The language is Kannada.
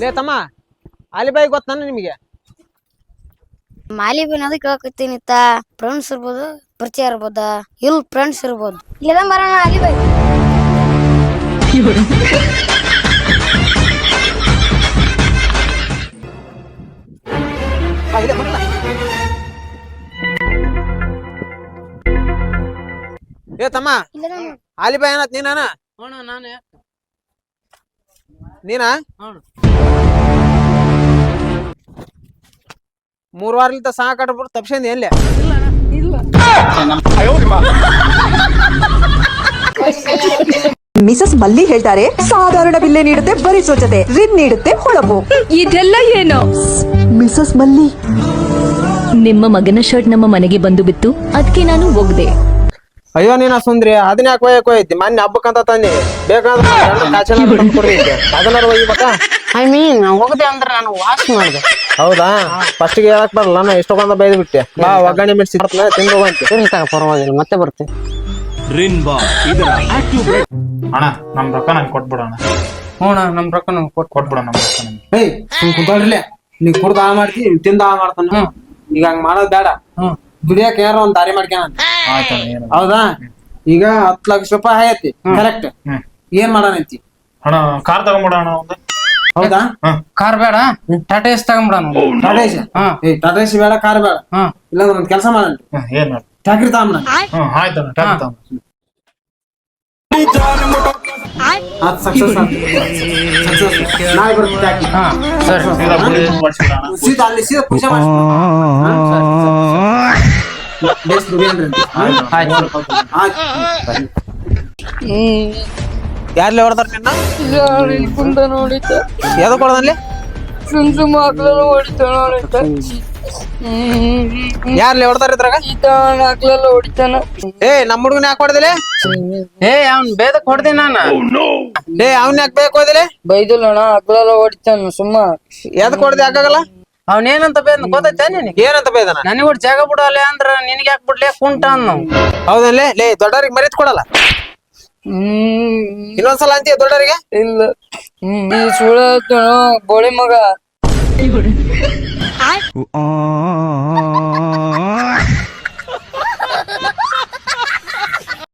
ಲೇ ತಮ್ಮ ಅಲಿಬಾಯಿ ಗೊತ್ತಾನ ನಿಮಗೆ? ಮಾಲಿ ಬಿನ್ ಅದಕ್ಕೆ ಕೇಳಕತ್ತೀನಿ ತಾ ಫ್ರೆಂಡ್ಸ್ ಇರ್ಬೋದು ಪರಿಚಯ ಇರ್ಬೋದ? ಇಲ್ ಫ್ರೆಂಡ್ಸ್ ಇರ್ಬೋದು. ಇಲ್ಲ ಬರೋಣ ಅಲ್ಲಿ ಬೈ ಏ ತಮ್ಮ ಅಲಿಬಾಯಿ ಏನತ್ ನೀನಾನ? ನಾನು. ನಾನೇ? ನೀನಾ ಮೂರ್ ವಾರಲಿಂದ ಸಹ ಕಟ್ಬಿಟ್ಟು ತಪ್ಸಿಂದ ಎಲ್ಲಿ? ಮಿಸಸ್ ಮಲ್ಲಿ ಹೇಳ್ತಾರೆ ಸಾಧಾರಣ ಬಿಲ್ಲೆ ನೀಡುತ್ತೆ ಬರೀ ಸ್ವಚ್ಛತೆ ರಿನ್ ನೀಡುತ್ತೆ ಹೊಳಪು. ಇದೆಲ್ಲ ಏನು? ಮಿಸಸ್ ಮಲ್ಲಿ. ನಿಮ್ಮ ಮಗನ ಶರ್ಟ್ ನಮ್ಮ ಮನೆಗೆ ಬಂದು ಬಿತ್ತು ಅದಕ್ಕೆ ನಾನು ಒಗ್ದೆ ಅಯ್ಯೋ ನೀನ ಸುಂದ್ರಿ ಅದನ್ನ ಯಾಕೆ ಒಯ್ಯಕ್ ಹೋಯ್ತಿ ಮೊನ್ನೆ ಹಬ್ಬಕ್ಕಂತ ತಂದಿ. ಬೇಕಾದ್ರೆ ಅದನ್ನಾರು ಒಯ್ಯಬೇಕ? ಐ ಮೀನ್ ಹೋಗದೆ ಅಂದ್ರೆ ನಾನು ವಾಶ್ ಮಾಡಿದೆ. ಹೌದಾ? ಫಸ್ಟಿಗೆ ಹೇಳಕ್ ಬರಲ್ಲ ನಾನು ಎಷ್ಟೊಂದ ಬೈದು ಬಿಟ್ಟೆ ಬಾ ಒಗ್ಗರಣೆ ಮಿರ್ಸಿ ತಿಂದು ಹೋಗಂತೆ ಪರವಾಗಿಲ್ಲ ಮತ್ತೆ ಬರ್ತೀನಿ. ರಿನ್ಬಾ ಇದರ ಆಕ್ಟಿವ್ ಬ್ರೇಕ್ ಅಣ್ಣ ನಮ್ ರೊಕ್ಕ ನಂಗೆ ಕೊಟ್ಬಿಡೋಣ. ಹ್ಞೂ ಅಣ್ಣ ನಮ್ಮ ರೊಕ್ಕ ನಂಗೆ ಕೊಟ್ಟು ಕೊಟ್ಬಿಡೋಣ ನಮ್ಮ ರೊಕ್ಕ ನಂಗೆ. ಏಯ್ ಸುಮ್ ಕುಂತೋಡ್ರಿಲೆ ನೀ ಕುಡ್ದು ಆ ಮಾಡ್ತಿ ತಿಂದ ಆ ಮಾಡ್ತಾನ. ಈಗ ಹಂಗ್ ಮಾಡೋದ್ ಬೇಡ. ಹ್ಮ್. ಯಾರೋ ಏನಾರ ಒಂದ್ ದಾರಿ ಏನು ಹೌದಾ? ಈಗ ಹತ್ತು ಲಕ್ಷ ರೂಪಾಯಿ ಆಯ್ತಿ ಕರೆಕ್ಟ್. ಏನ್ ಮಾಡೋಣಂತಿ ಅಣ್ಣ ಕಾರ್ ತಗೊಂಡ್ಬಿಡೋಣ ಒಂದು. ಹೌದಾ? ಕಾರ್ ಬೇಡ. ಟಾಟಾ ಎಸ್ ತಗೊಂಬಿಡೋಣ ಟಾಟಾ ಎಸ್ ಏ ಟಾಟಾ ಎಸ್ ಬೇಡ ಕಾರ್ ಬೇಡ. ಇಲ್ಲ ಇಲ್ಲಾಂದ್ರೆ ಒಂದ್ ಕೆಲಸ ಮಾಡೋಣ. ಏನು ಟ್ಯಾಕ್ರಿ ತಗೊಂಬಣ ಆಯ್ತು ಆಯ್ತಣ್ಣ ಟ್ಯಾಕ್ರಿ ತಗೊಂಬ ಅದ್ ಸಕ್ಸಸ್ ನಾಳೆ ಬರ್ತೀನಿ ಸೀದಾ ಅಲ್ಲಿ ಸೀದಾ ಪೂಜೆ ಮಾಡಿ ಬೇಸ್ ದುಡಿಯನ್ರಿ ಅಂತ. ಆಯ್ತು ಆಯ್ತು ಯಾರ್ಲಿ ಹೊಡೆದಾರ ನಿನ್ನ? ಕುಂದ ನೋಡಿತ ಯಾವ್ದು ಕೊಡದಲ್ಲಿ? ಸುಮ್ ಸುಮ್ ಹಾಕ್ಲಲ್ಲ ಹೊಡಿತಾನ ನೋಡಿತ ಯಾರ್ಲಿ ಹೊಡೆದಾರ ಇದ್ರಾಗ? ಈತ ಹಾಕ್ಲಲ್ಲ ಹೊಡಿತಾನ. ಏ ನಮ್ಮ ಹುಡುಗನ ಯಾಕೆ ಹೊಡೆದಿಲ್ಲ ಏ ಅವ್ನ್ ಬೇದಕ್ ಹೊಡೆದಿ ನಾನು. ಏ ಅವ್ನ ಯಾಕೆ ಬೇಕು ಹೋದಿಲ್ಲ ಬೈದಿಲ್ಲ ಅಣ್ಣ ಹಾಕ್ಲಲ್ಲ ಹೊಡಿತಾನ ಸುಮ್ಮ. ಯಾವ್ದಕ್ ಹೊಡೆದಿ ಯಾಕಾಗಲ್ಲ ಅವನೇನಂತ ಬೇದ್ ಗೊತ್ತೈತೆ ನಿನಗೆ? ಏನಂತ ಬೈದನ? ನನಗೆ ಒಟ್ಟು ಜಾಗ ಬಿಡಲ್ಲ ಅಂದ್ರ ನಿನಗೆ ಯಾಕೆ ಬಿಡ್ಲಿ? ಕುಂಟ ಅನ್ನು. ಹೌದಲ್ಲೇ? ಲೇ ದೊಡ್ಡವ್ರಿಗೆ ಮರಿತ್ ಕೊಡಲ್ಲ? ಹ್ಮ್. ಇನ್ನೊಂದ್ಸಲ ಅಂತೀಯ ದೊಡ್ಡವರಿಗೆ? ಇಲ್ಲ. ಹ್ಮ್ ಈ ಸುಳ ಬೋಳಿ ಮಗ.